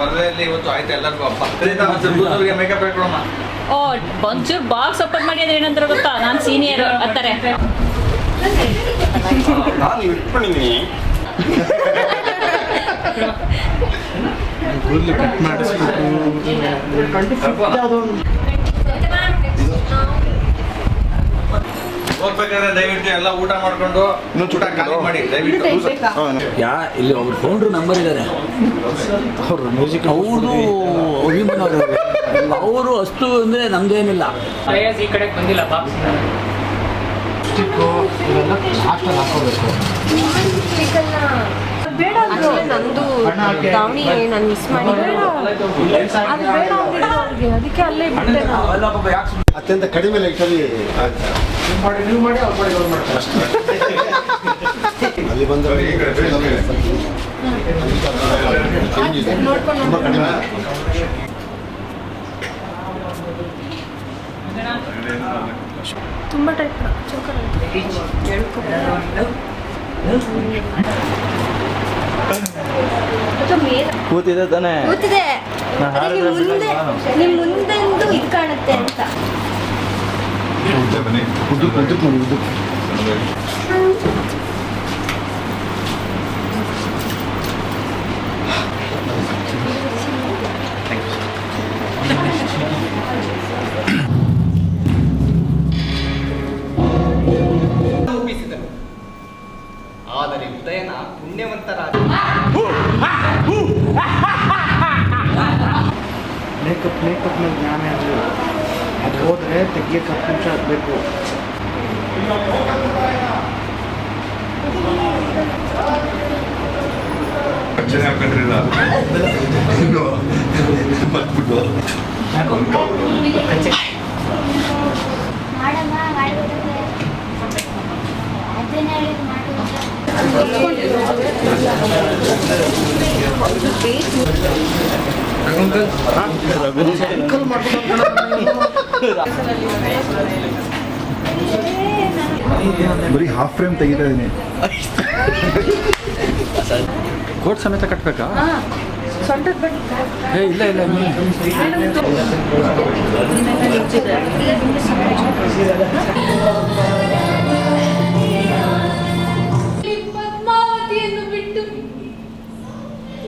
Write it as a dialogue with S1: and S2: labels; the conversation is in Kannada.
S1: ಬರಲೇ ಇವತ್ತು ಆಯ್ತು ಎಲ್ಲರಿಗೂ ಮೇಕಪ್ ಹಾಕೊಳಮ್ಮ
S2: ಓ ಒಂಚೂರು ಬಾಕ್ಸ್ ಓಪನ್ ಮಾಡಿ ಅಂದ್ರೆ ಏನಂತಾರೆ ಗೊತ್ತಾ? ನಾನು ಸೀನಿಯರ್ ಅಂತಾರೆ.
S3: ನಾನು ಇಟ್ಕೊಂಡಿದ್ದೀನಿ.
S4: ಕೂದಲು ಕಟ್ ಮಾಡಿಸ್ಬಿಟ್ಟು
S1: ಹೋಗ್ಬೇಕಾದ್ರೆ ದಯವಿಟ್ಟು ಎಲ್ಲ ಊಟ ಮಾಡ್ಕೊಂಡು ಊಟ ಖಾಲಿ ಮಾಡಿ ದಯವಿಟ್ಟು.
S5: ಯಾ ಇಲ್ಲಿ ಅವ್ರ ಫೌಂಡ್ರು ನಂಬರ್ ಇದ್ದಾರೆ
S4: ಅವ್ರು ಮ್ಯೂಸಿಕ್
S5: ಅವರು ಅಭಿಮಾನ ಅವರು ಅಷ್ಟು ಅಂದ್ರೆ ನಮ್ದೇನಿಲ್ಲ
S6: ಪ್ರೇಯಸ್ ಈ ಕಡೆಗೆ ಬಂದಿಲ್ಲ ಬಾಕ್ಸ್
S4: ಸ್ಟಿಕ್ಕು ಇವೆಲ್ಲ ಲಾಸ್ಟಲ್ಲಿ ಹಾಕೋಬೇಕು
S7: ಬೇಡ ಅಂದ್ರು. ನಂದು ದಾವಣಿ ನಾನು ಮಿಸ್ ಮಾಡಿ ಅದು ಬೇಡ ಅಂದಿದ್ರು ಅದಕ್ಕೆ ಅಲ್ಲೇ ಬಿಟ್ಟೆ ನಾನು.
S3: ಅತ್ಯಂತ ಕಡಿಮೆ ಲೆಕ್ಕದಲ್ಲಿ
S4: ಮಾಡಿ ನೀವು ಮಾಡಿ ಅವ್ರು ಮಾಡಿ ಅವ್ರು ಮಾಡ್ತಾರೆ.
S3: ಅಲ್ಲಿ ಬಂದರೆ ತುಂಬ ಕಡಿಮೆ.
S7: ತುಂಬ ಟೈಪ್ ಚೋಕರ್
S5: ಕೂತಿದೆ ತಾನೇ?
S7: ಕೂತಿದೆ. ಅದೇ ನಿಮ್ ಮುಂದೆ ನಿಮ್ ಮುಂದೆಂದು ಇದು ಕಾಣುತ್ತೆ ಅಂತ.
S6: ಆದರೆ ಉದಯನ ಪುಣ್ಯವಂತರಾದ
S4: ಮೇಕಪ್ ಮೇಕಪ್ನ ಜ್ಞಾನ ಅದು ಅದು ಹೋದರೆ ತೆಗಿಯಕ್ಕೆ ಹತ್ತು ನಿಮಿಷ ಆಗಬೇಕು
S8: ಮಾಡಮ್ಮ ಮಾಡ್ಬೇಕು ಅದನ್ನ ಹೇಳಿ ಮಾಡುವಂತ
S3: ಬರೀ ಹಾಫ್ ಫ್ರೇಮ್ ತೆಗಿತಾ ಇದೀನಿ.
S5: ಕೋಟ್ ಸಮೇತ
S7: ಕಟ್ಬೇಕಾ?
S5: ಏ ಇಲ್ಲ ಇಲ್ಲ
S7: ಇಲ್ಲ.